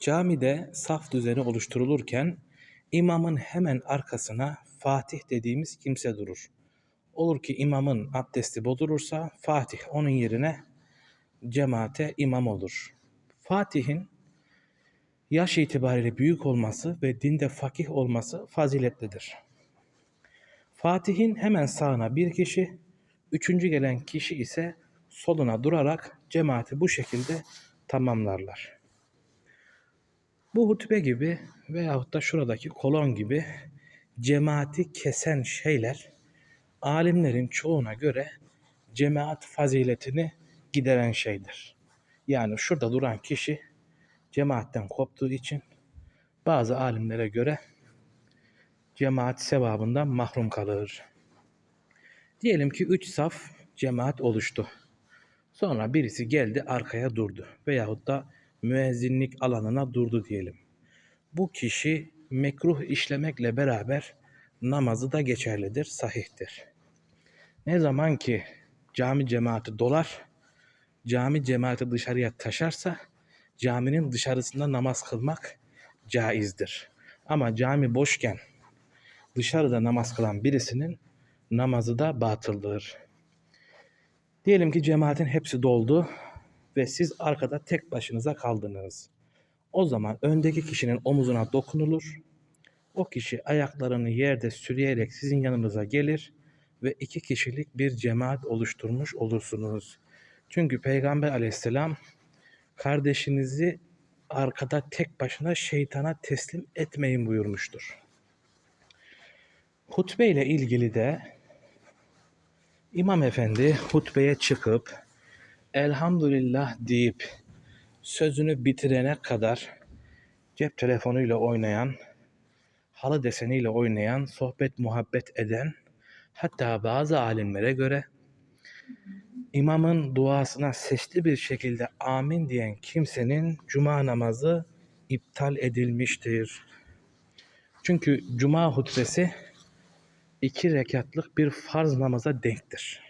Camide saf düzeni oluşturulurken imamın hemen arkasına Fatih dediğimiz kimse durur. Olur ki imamın abdesti bozulursa Fatih onun yerine cemaate imam olur. Fatih'in yaş itibariyle büyük olması ve dinde fakih olması faziletlidir. Fatih'in hemen sağına bir kişi, üçüncü gelen kişi ise soluna durarak cemaati bu şekilde tamamlarlar. Bu hutbe gibi veyahut da şuradaki kolon gibi cemaati kesen şeyler alimlerin çoğuna göre cemaat faziletini gideren şeydir. Yani şurada duran kişi cemaatten koptuğu için bazı alimlere göre cemaat sevabından mahrum kalır. Diyelim ki üç saf cemaat oluştu. Sonra birisi geldi arkaya durdu veyahut da müezzinlik alanına durdu diyelim. Bu kişi mekruh işlemekle beraber namazı da geçerlidir, sahihtir. Ne zaman ki cami cemaati dolar, cami cemaati dışarıya taşarsa caminin dışarısında namaz kılmak caizdir. Ama cami boşken dışarıda namaz kılan birisinin namazı da batıldır. Diyelim ki cemaatin hepsi doldu ve siz arkada tek başınıza kaldınız. O zaman öndeki kişinin omuzuna dokunulur. O kişi ayaklarını yerde sürüyerek sizin yanınıza gelir ve iki kişilik bir cemaat oluşturmuş olursunuz. Çünkü Peygamber aleyhisselam kardeşinizi arkada tek başına şeytana teslim etmeyin buyurmuştur. Hutbe ile ilgili de İmam Efendi hutbeye çıkıp elhamdülillah deyip sözünü bitirene kadar cep telefonuyla oynayan, halı deseniyle oynayan, sohbet muhabbet eden, hatta bazı alimlere göre imamın duasına sesli bir şekilde amin diyen kimsenin cuma namazı iptal edilmiştir. Çünkü cuma hutbesi iki rekatlık bir farz namaza denktir.